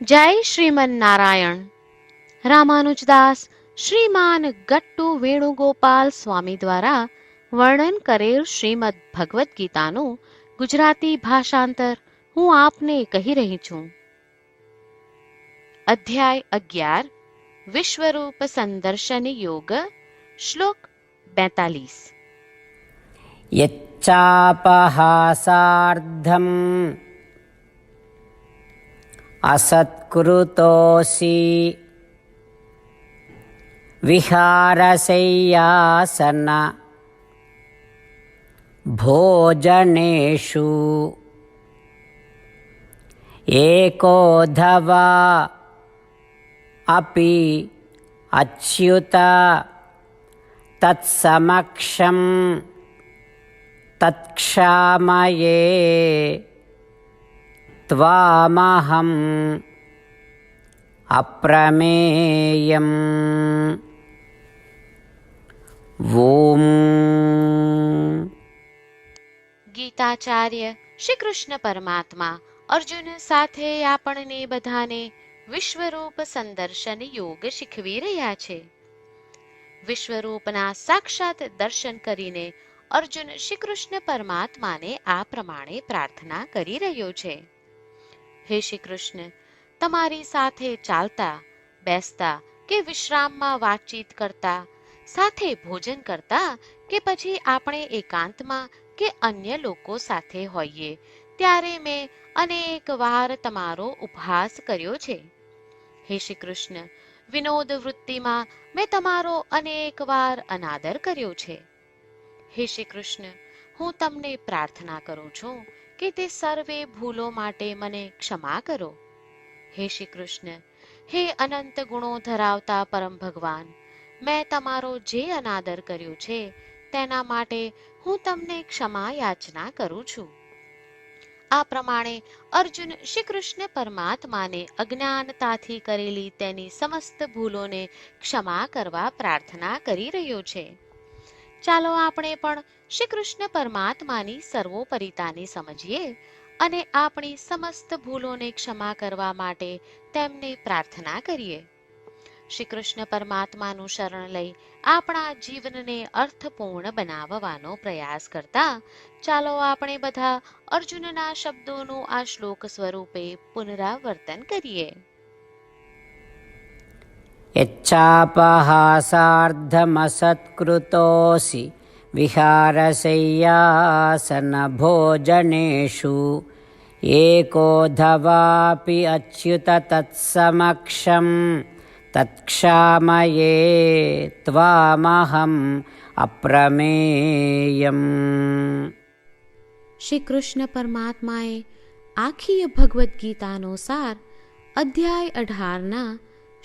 જય શ્રીમન નારાયણ રામાનુજદાસ શ્રીમાન ગટ્ટુ વેણુગોપાલ સ્વામી દ્વારા વર્ણન કરેલ શ્રીમદ ભગવદ્ ગીતાનું ગુજરાતી ભાષાંતર હું આપને કહી રહી છું. અધ્યાય અગિયાર, વિશ્વરૂપ સંદર્શન યોગ, શ્લોક બેતાલીસ. યચ્ચાપહાસાર્ધમ असत्कृतोऽसि विहारशय्यासन भोजनेषु एकोऽधवा अपि अच्युत तत्समक्षम् तत्क्षामये त्वामहम् अप्रमेयम् ॐ ગીતાચાર્ય શ્રી કૃષ્ણ પરમાત્મા અર્જુન સાથે આપણને બધાને વિશ્વરૂપ સંદર્શન યોગ શીખવી રહ્યા છે વિશ્વરૂપના સાક્ષાત દર્શન કરીને અર્જુન શ્રી કૃષ્ણ પરમાત્માને આ પ્રમાણે પ્રાર્થના કરી રહ્યો છે હે શ્રી કૃષ્ણ તમારી સાથે ચાલતા, બેસતા કે વિશ્રામમાં વાતચીત કરતા, સાથે ભોજન કરતા કે પછી આપણે એકાંતમાં કે અન્ય લોકો સાથે હોઈએ, ત્યારે મેં અનેક વાર તમારો ઉપહાસ કર્યો છે. હે શ્રી કૃષ્ણ વિનોદ વૃત્તિમાં મેં તમારો અનેક વાર અનાદર કર્યો છે. હે શ્રી કૃષ્ણ હું તમને પ્રાર્થના કરું છું કે તે સર્વે ભૂલો માટે મને ક્ષમા કરો. હે શ્રી કૃષ્ણ હે અનંત ગુણો ધરાવતા પરમ ભગવાન, મેં તમારો જે અનાદર કર્યો છે, તેના માટે હું તમને ક્ષમા યાચના કરું છું. આ પ્રમાણે અર્જુન શ્રી કૃષ્ણ પરમાત્માને અજ્ઞાનતાથી કરેલી તેની સમસ્ત ભૂલોને ક્ષમા કરવા પ્રાર્થના કરી રહ્યો છે. ચાલો આપણે પણ શ્રી કૃષ્ણ પરમાત્માની સર્વોપરિતાને સમજીએ અને આપણી સમસ્ત ભૂલોને ક્ષમા કરવા માટે તેમને પ્રાર્થના કરીએ. શ્રી કૃષ્ણ પરમાત્માનું શરણ લઈ આપણા જીવનને અર્થપૂર્ણ બનાવવાનો પ્રયાસ કરતા ચાલો આપણે બધા અર્જુનના શબ્દોનું આ શ્લોક સ્વરૂપે પુનરાવર્તન કરીએ. यच्चापहासार्धमसत्कृतोऽसि विहारशय्यासनभोजनेषु एकोऽधवापि अच्युत तत्समक्षम् तत्क्षामये त्वामहम् अप्रमेयम् શ્રી કૃષ્ણ પરમાત્માએ આખી ભગવદ્ ગીતાનો સાર અધ્યાય અઢારના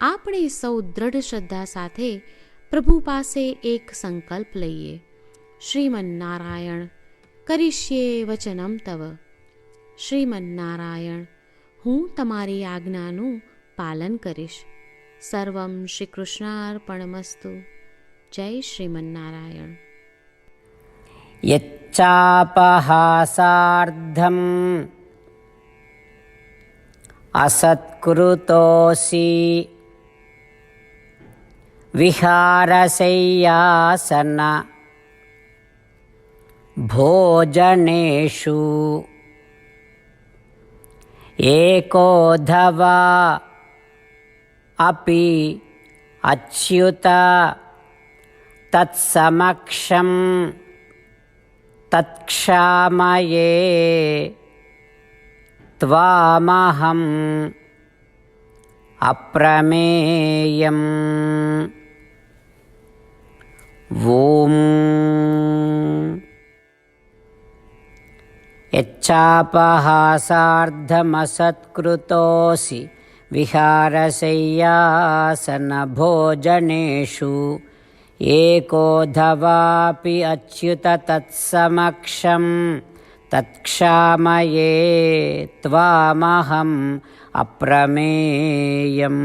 આપણે સૌ દ્રઢ શ્રદ્ધા સાથે પ્રભુ પાસે એક સંકલ્પ લઈએ શ્રીમન્નારાયણ કરીશ્યે વચનમ તવ શ્રીમન્નારાયણ હું તમારી આજ્ઞાનું પાલન કરીશ સર્વમ શ્રી કૃષ્ણાર્પણમસ્તુ જય શ્રીમન્નારાયણ यच्चापहासार्धम् असत्कृतोऽसि विहारशय्यासन भोजनेषु एकोऽधवा अपि अच्युत तत्समक्षम् तत्क्षामये त्वामहम् अप्रमेयम् ఓం యచ్చాపహాసార్థమసత్కృతోసి విహారశయ్యాసనభోజనేషు ఏకోధవాపి అచ్యుత తత్సమక్షం తత్క్షామయే త్వామహం అప్రమేయం